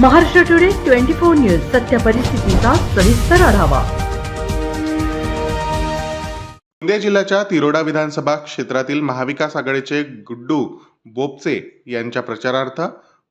Maharashtra today twenty four news सत्य परिस्थितीचा सविस्तर आढावा. गोंदिया जिल्ह्याच्या तिरोडा विधानसभा क्षेत्रातील महाविकास आघाडीचे गुड्डू बोपचे यांच्या प्रचारार्थ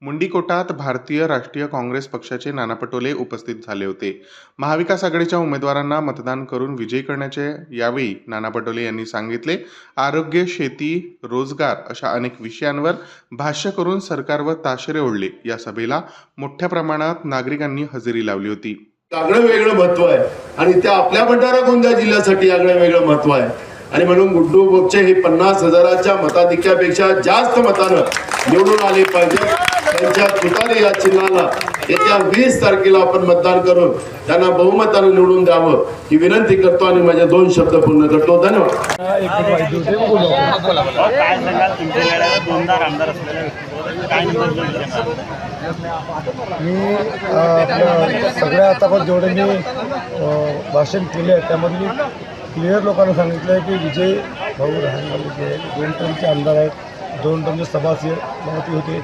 मुंडीकोटात भारतीय राष्ट्रीय काँग्रेस पक्षाचे नाना पटोले उपस्थित झाले होते. महाविकास आघाडीच्या उमेदवारांना मतदान करून विजयी करण्याचे यावेळी नाना पटोले यांनी सांगितले. आरोग्य शेती रोजगार अशा अनेक विषयांवर भाष्य करून सरकारवर ताशेरे ओढले. या सभेला मोठ्या प्रमाणात नागरिकांनी हजेरी लावली होती. आगळं वेगळं महत्त्व आहे. आणि त्या आपल्या भंडारा गोंदिया जिल्ह्यासाठी आगळं वेगळं महत्त्व आहे. आणि म्हणून गुड्डू बोपचे हे पन्नास हजाराच्या मताधिक्यापेक्षा जास्त मतानं निवडून आले पाहिजे. त्यांच्या तुतारी या चिन्हाला. येत्या वीस तारखेला आपण मतदान करून त्यांना बहुमताने निवडून द्यावं ही विनंती करतो आणि माझे दोन शब्द पूर्ण करतो. धन्यवाद. मी सगळ्या आतापर्यंत जेवढे मी भाषण केले आहे त्यामध्ये मी क्लिअर लोकांना सांगितलं आहे की विजय भाऊ राहणार दोन टर्मचे आमदार आहेत दोन टर्मचे सभासद होते.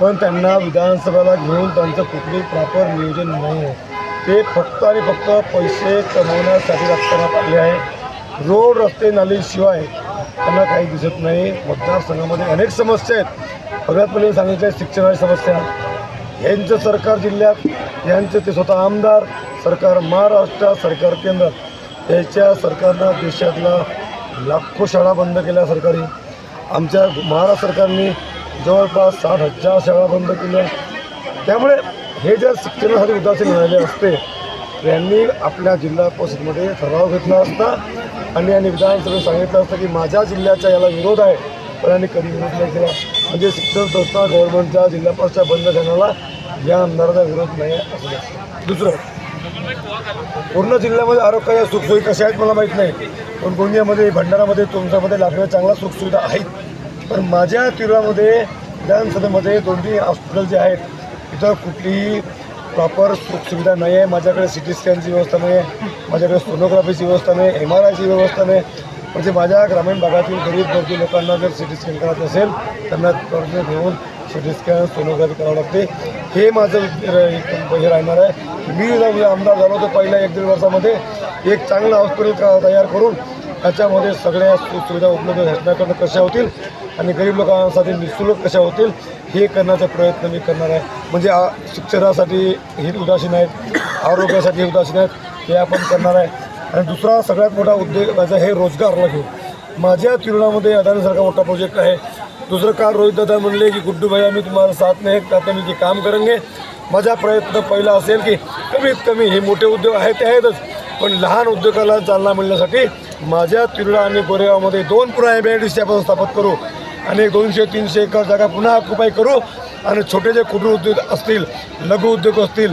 पण त्यांना विधानसभेला घेऊन त्यांचं कुठलंही प्रॉपर नियोजन नाही आहे. ते फक्त आणि फक्त पैसे कमवण्यासाठी राजकारणात आले आहे. रोड रस्ते नालीशिवाय त्यांना काही दिसत नाही. मतदारसंघामध्ये अनेक समस्या आहेत. सगळ्यात पहिले सांगितलं शिक्षणाची समस्या. यांचं सरकार जिल्ह्यात यांचं ते स्वतः आमदार सरकार महाराष्ट्र सरकार केंद्र. याच्या सरकारनं देशातला लाखो शाळा बंद केल्या सरकारी. आमच्या महाराष्ट्र सरकारने जवळपास साठ हजार शाळा बंद केल्या. त्यामुळे हे ज्या शिक्षणासाठी उदासीन राहिले असते यांनी आपल्या जिल्हा परिषदमध्ये ठराव घेतला असता आणि यांनी विधानसभेत सांगितलं असतं की माझ्या जिल्ह्याचा याला विरोध आहे पण यांनी कधी विरोध नाही केला. म्हणजे शिक्षण संस्था गव्हर्नमेंटच्या जिल्हा परिषद बंद करण्याला या आमदाराचा विरोध नाही आहे असं दुसरं पूर्ण जिल्ह्यामध्ये आरोग्याच्या सुखसोयी कशा आहेत मला माहीत नाही पण गोंदियामध्ये भंडारामध्ये तुमच्यामध्ये लागणाऱ्या चांगल्या सुखसुविधा आहेत. पण माझ्या तिरुळामध्ये विधानसभेमध्ये दोन तीन हॉस्पिटल जे आहेत इथं कुठलीही प्रॉपर सुखसुविधा नाही आहे माझ्याकडे सी टी स्कॅनची व्यवस्था नाही आहे माझ्याकडे सोनोग्राफीची व्यवस्था नाही एम आर आयची व्यवस्था नाही म्हणजे माझ्या ग्रामीण भागातील गरीब गरजू लोकांना जर सी टी स्कॅन करायचं असेल त्यांना कर्ज घेऊन सी टी स्कॅन सोनोग्राफी करावं लागते. हे माझं हे राहणार आहे. मी जर आमदार झालो तर पहिल्या एक दीड वर्षामध्ये एक चांगलं हॉस्पिटल तयार करून त्याच्यामध्ये सगळ्या सुविधा उपलब्ध शासनाकडनं कशा होतील आणि गरीब लोकांसाठी निःशुल्क कशा होतील हे करण्याचा प्रयत्न मी करणार आहे. म्हणजे आ- शिक्षणासाठी हे उदासीन आहेत आरोग्यासाठी हे उदासीन आहेत हे आपण करणार आहे. आणि दुसरा सगळ्यात मोठा उद्योग माझा हे रोजगारला लागेल माझ्या तिरुणामध्ये अदानीसारखा मोठा प्रोजेक्ट आहे. दुसरं काल रोहित दादा म्हणले की गुड्डू भाई आम्ही तुम्हाला साथ नाही आता मी जे काम करंगे. माझा प्रयत्न पहिला असेल की कमीत कमी हे मोठे उद्योग आहेत ते आहेतच पण लहान उद्योगाला चालना मिळण्यासाठी माझ्या तिरुळा आणि गोरेगावमध्ये दोन पुन्हा एम आय डी सी आपण स्थापित करू आणि एक दोनशे तीनशे एकर जागा पुन्हा ऑक्युपाय करू आणि छोटे जे कुटीर उद्योग असतील लघु उद्योग असतील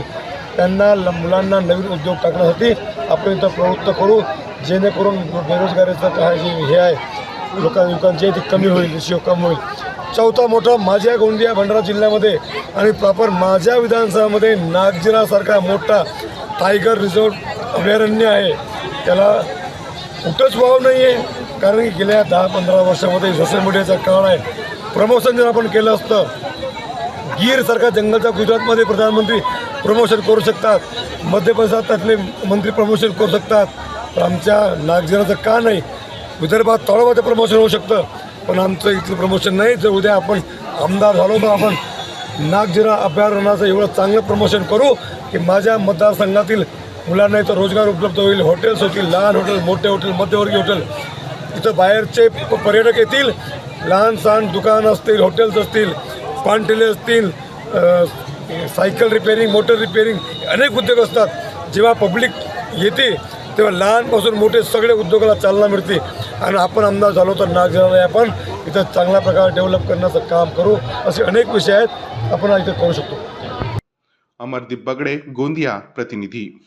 त्यांना मुलांना नवीन उद्योग टाकण्यासाठी आपण इथं प्रवृत्त करू. जेणेकरून बेरोजगारीचं काय जे हे आहे. लोकां लोकांची ते ती कमी होईल रेशिओ कमी होईल. चौथा मोठा माझ्या गोंदिया भंडारा जिल्ह्यामध्ये आणि प्रॉपर माझ्या विधानसभामध्ये नागजिरासारखा मोठा टायगर रिझर्व अभयारण्य आहे. त्याला कुठंच वाव नाही आहे कारण की गेल्या दहा पंधरा वर्षामध्ये सोशल मीडियाचा काळ आहे. प्रमोशन जर आपण केलं असतं गीरसारख्या जंगलच्या गुजरातमध्ये प्रधानमंत्री प्रमोशन करू शकतात. मध्य प्रदेशात त्यातले मंत्री प्रमोशन करू शकतात. पण आमच्या नागजिराचं का नाही? विदर्भात तळोबाचं प्रमोशन होऊ शकतं. पण आमचं इथलं प्रमोशन नाही. जर उद्या आपण आमदार झालो तर आपण नागझिरा अभयारण्याचं एवढं चांगलं प्रमोशन करू की माझ्या मतदारसंघातील मुलांना इथं रोजगार उपलब्ध होईल. हॉटेल्स होतील लहान हॉटेल मोठे हॉटेल मध्यवर्गीय हॉटेल इथं बाहेरचे प- पर्यटक येतील. लहान सहान दुकान असतील हॉटेल्स असतील पानटेले असतील सायकल रिपेअरिंग मोटर रिपेअरिंग अनेक उद्योग असतात. जेव्हा पब्लिक येते तेव्हा लहानपासून मोठे सगळे उद्योगाला चालना मिळते. आणि आपण आमदार झालो तर नागरिकांना आपण इथं चांगल्या प्रकारे डेव्हलप करण्याचं काम करू. असे अनेक विषय आहेत. आपण इथं करू शकतो. अमरदीप बगडे गोंदिया प्रतिनिधी.